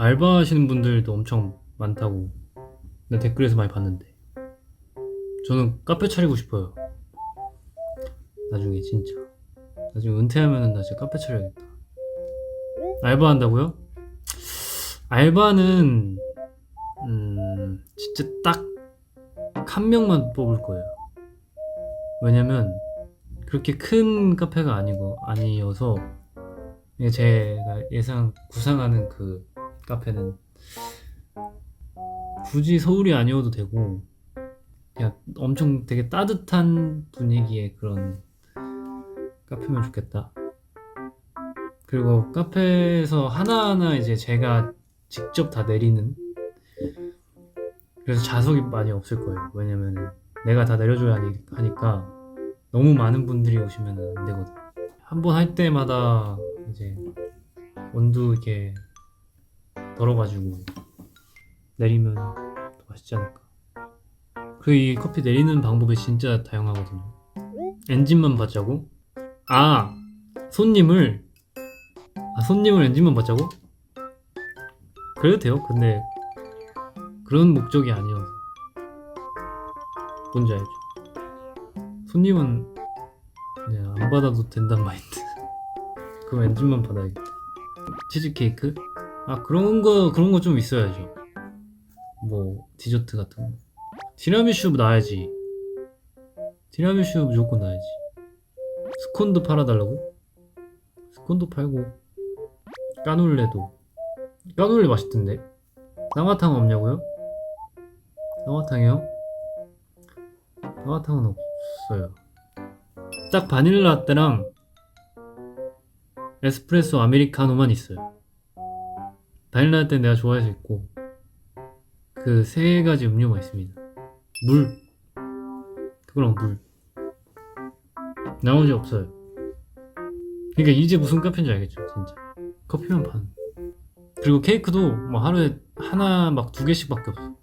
알바 하시는 분들도 엄청 많다고 내 댓글에서 많이 봤는데. 저는 카페 차리고 싶어요. 나중에 진짜. 나중에 은퇴하면은 나 진짜 카페 차려야겠다. 알바 한다고요? 알바는 음 진짜 딱 한 명만 뽑을 거예요. 왜냐면 그렇게 큰 카페가 아니고 아니어서 제가 예상 구상하는 그 카페는 굳이 서울이 아니어도 되고 그냥 엄청 되게 따뜻한 분위기의 그런 카페면 좋겠다. 그리고 카페에서 하나하나 이제 제가 직접 다 내리는 그래서 좌석이 많이 없을 거예요. 왜냐면 내가 다 내려줘야 하니- 하니까 너무 많은 분들이 오시면 안 되거든. 한 번 할 때마다 이제 원두 이렇게 덜어가지고 내리면 더 맛있지 않을까. 그이 커피 내리는 방법이 진짜 다양하거든요. 엔진만 받자고? 아 손님을 아 손님을 엔진만 받자고? 그래도 돼요. 근데 그런 목적이 아니어서 뭔지 알죠? 손님은 그냥 안 받아도 된단 마인드. 그럼 엔진만 받아야겠다. 치즈 케이크? 아 그런 거 그런 거 좀 있어야죠. 뭐 디저트 같은 거. 티라미슈 놔야지. 티라미슈 무조건 놔야지. 스콘도 팔아달라고? 스콘도 팔고 까놀레도 까놀레 맛있던데. 쌍화탕 없냐고요? 쌍화탕이요? 쌍화탕은 없어요. 딱 바닐라 라떼랑 에스프레소 아메리카노만 있어요. 바닐라 라떼 내가 좋아해서 있고 그 세 가지 음료만 있습니다. 물 그거랑 물 나머지 없어요. 그러니까 이제 무슨 카페인지 알겠죠, 진짜. 커피만 파는. 그리고 케이크도 뭐 하루에 하나 막 두 개씩밖에 없어.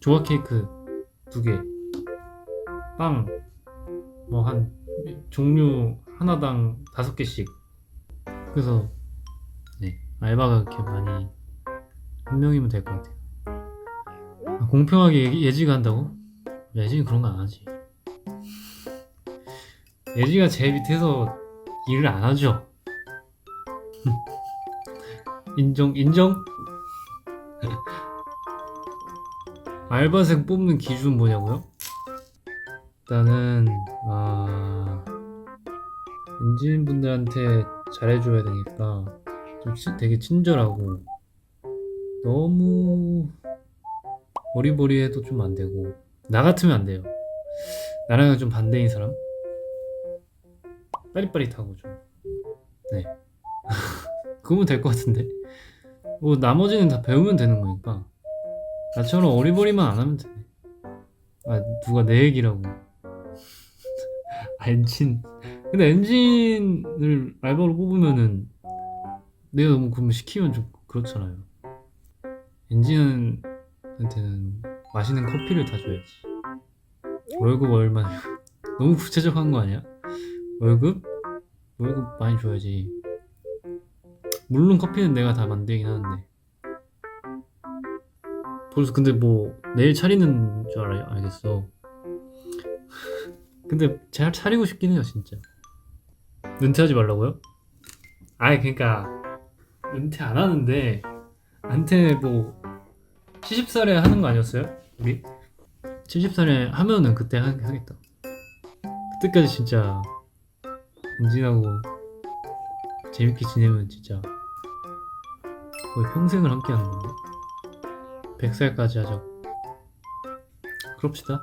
조각 케이크 두 개, 빵 뭐 한 종류 하나당 다섯 개씩. 그래서 네 알바가 그렇게 많이 한 명이면 될 것 같아요. 아, 공평하게 예지, 예지가 한다고? 예지는 그런 거 안 하지. 예지가 제 밑에서 일을 안 하죠. 인정 인정. 알바생 뽑는 기준 뭐냐고요? 일단은 아 엔진분들한테 잘해줘야 되니까 좀 치- 되게 친절하고 너무 어리버리해도 좀 안 되고 나 같으면 안 돼요. 나랑은 좀 반대인 사람? 빠릿빠릿하고 좀 네. 그러면 될 것 같은데 뭐 나머지는 다 배우면 되는 거니까 나처럼 어리버리만 안 하면 돼. 아 누가 내 얘기라고. 아, 엔진. 근데 엔진을 알바로 뽑으면은 내가 너무 그러면 시키면 좀 그렇잖아요. 엔진한테는 맛있는 커피를 다 줘야지. 월급 얼마냐? 너무 구체적한 거 아니야? 월급? 월급 많이 줘야지. 물론 커피는 내가 다 만들긴 하는데. 벌써 근데 뭐 내일 차리는 줄 알, 알겠어. 근데 잘 차리고 싶긴 해요 진짜. 은퇴하지 말라고요? 아니 그러니까 은퇴 안 하는데 은퇴 뭐 70살에 하는 거 아니었어요? 우리? 70살에 하면은 그때 하, 하겠다. 그때까지 진짜 은진하고 재밌게 지내면 진짜 거의 평생을 함께 하는 건데 100살까지 하자고 그럽시다